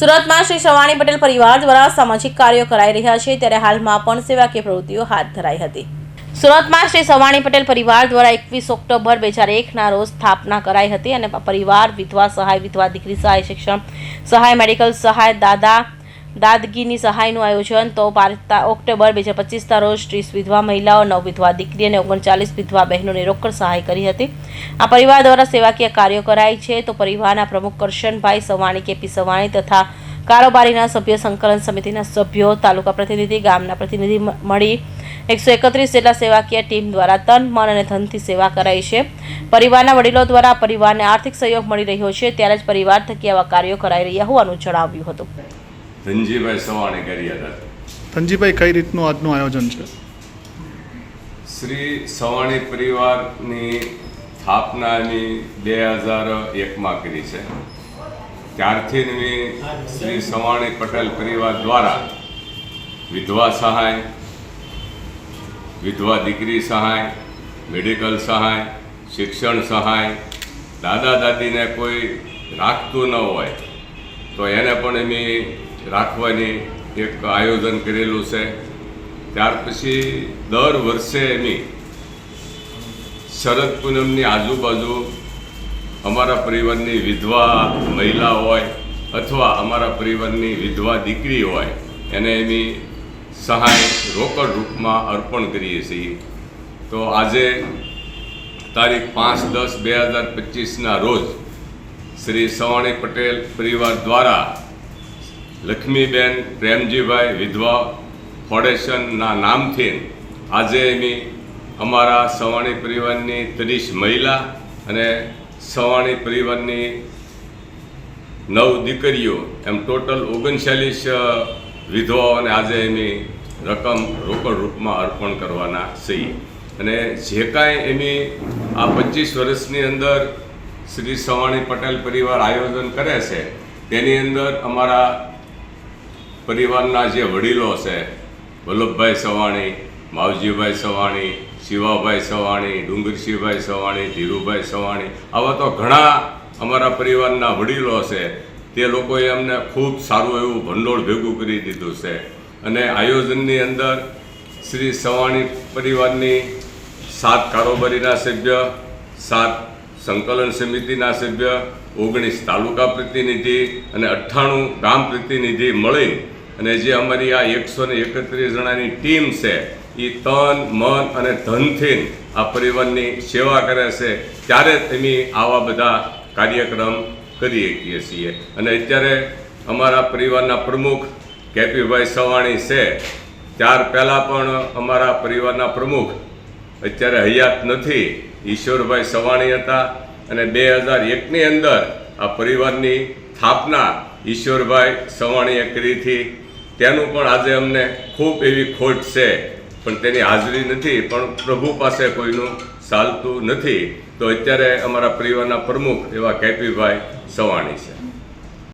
સુરતમાં શ્રી સવાણી પટેલ પરિવાર દ્વારા સામાજિક કાર્યો કરાઈ રહ્યા છે, ત્યારે હાલમાં પણ સેવાકીય પ્રવૃત્તિઓ હાથ ધરાઈ હતી. સુરતમાં શ્રી સવાણી પટેલ પરિવાર દ્વારા એકવીસ ઓક્ટોબર બે હજાર એકના રોજ સ્થાપના કરાઈ હતી અને પરિવાર, વિધવા સહાય, વિધવા દીકરી સહાય શિક્ષણ, સહાય મેડિકલ, સહાય દાદા દાદગીની સહાયનું આયોજન તો બાર ઓક્ટોબર બે હજાર પચીસના રોજ ત્રીસ વિધવા મહિલાઓ, નવ વિધવા દીકરી અને ઓગણચાલીસ વિધવા બહેનોને રોકડ સહાય કરી હતી. આ પરિવાર દ્વારા સેવાકીય કાર્યો કરાય છે. તો પરિવારના પ્રમુખ કરશનભાઈ સવાણી, કેપી સવાણી તથા કારોબારીના સભ્ય સંકલન સમિતિના સભ્યો, તાલુકા પ્રતિનિધિ, ગામના પ્રતિનિધિ મળી એકસો એકત્રીસ જેટલા સેવાકીય ટીમ દ્વારા તન, મન અને ધનથી સેવા કરાઈ છે. પરિવારના વડીલો દ્વારા પરિવારને આર્થિક સહયોગ મળી રહ્યો છે. ત્યારે જ પરિવાર થકી આવા કાર્યો કરાઈ રહ્યા હોવાનું જણાવ્યું હતું. ધનજીભાઈ સવાણી કર્યા ધનજીભાઈ કઈ રીતનું આજનું આયોજન છે? શ્રી સવાણી પરિવારની સ્થાપના એની બે હજાર એકમાં કરી છે. ત્યારથી મેં શ્રી સવાણી પટેલ પરિવાર દ્વારા વિધવા સહાય વિધવા દીકરી સહાય મેડિકલ સહાય શિક્ષણ સહાય દાદા દાદીને કોઈ રાખતું ન હોય તો એને પણ એમ રાખવાની એક આયોજન કરેલું છે. ત્યાર પછી દર વર્ષે એની શરદ પૂનમની આજુબાજુ અમારા પરિવારની વિધવા મહિલા હોય અથવા અમારા પરિવારની વિધવા દીકરી હોય, એને એની સહાય રોકડ રૂપમાં અર્પણ કરીએ છીએ. તો આજે તારીખ પાંચ દસ બે હજાર પચીસના રોજ શ્રી સવાણી પટેલ પરિવાર દ્વારા લક્ષ્મીબેન પ્રેમજીભાઈ વિધવા ફાઉન્ડેશનના નામથી આજે એની અમારા સવાણી પરિવારની ત્રીસ મહિલા અને સવાણી પરિવારની નવ દીકરીઓ, એમ ટોટલ ઓગણચાલીસ વિધવાઓને આજે એની રકમ રોકડ રૂપમાં અર્પણ કરવાના છીએ. અને જે કાંઈ એની આ પચીસ વર્ષની અંદર શ્રી સવાણી પટેલ પરિવાર આયોજન કરે છે, તેની અંદર અમારા પરિવારના જે વડીલો છે વલ્લભભાઈ સવાણી, માવજીભાઈ સવાણી, શિવાભાઈ સવાણી, ડુંગરસિંહભાઈ સવાણી, ધીરુભાઈ સવાણી, આવા તો ઘણા અમારા પરિવારના વડીલો છે તે લોકોએ અમને ખૂબ સારું એવું ભંડોળ ભેગું કરી દીધું છે. અને આયોજનની અંદર શ્રી સવાણી પરિવારની સાત કારોબારીના સભ્ય, સાત સંકલન સમિતિના સભ્ય, ઓગણીસ તાલુકા પ્રતિનિધિ અને અઠ્ઠાણું ગામ પ્રતિનિધિ મળી અને જે અમારી આ એકસો ને એકત્રીસ જણાની ટીમ છે એ તન, મન અને ધનથી આ પરિવારની સેવા કરે છે, ત્યારે જ આવા બધા કાર્યક્રમ કરી શકીએ છીએ. અને અત્યારે અમારા પરિવારના પ્રમુખ કેપીભાઈ સવાણી છે, ત્યાર પહેલાં પણ અમારા પરિવારના પ્રમુખ અત્યારે હયાત નથી, ઈશ્વરભાઈ સવાણી હતા. અને બે હજાર એકની અંદર આ પરિવારની સ્થાપના ઈશ્વરભાઈ સવાણીએ કરી હતી. તેનું પણ આજે અમને ખૂબ એવી ખોટ છે, પણ તેની હાજરી નથી, પણ પ્રભુ પાસે કોઈનું ચાલતું નથી. તો અત્યારે અમારા પરિવારના પ્રમુખ એવા કેપીભાઈ સવાણી છે.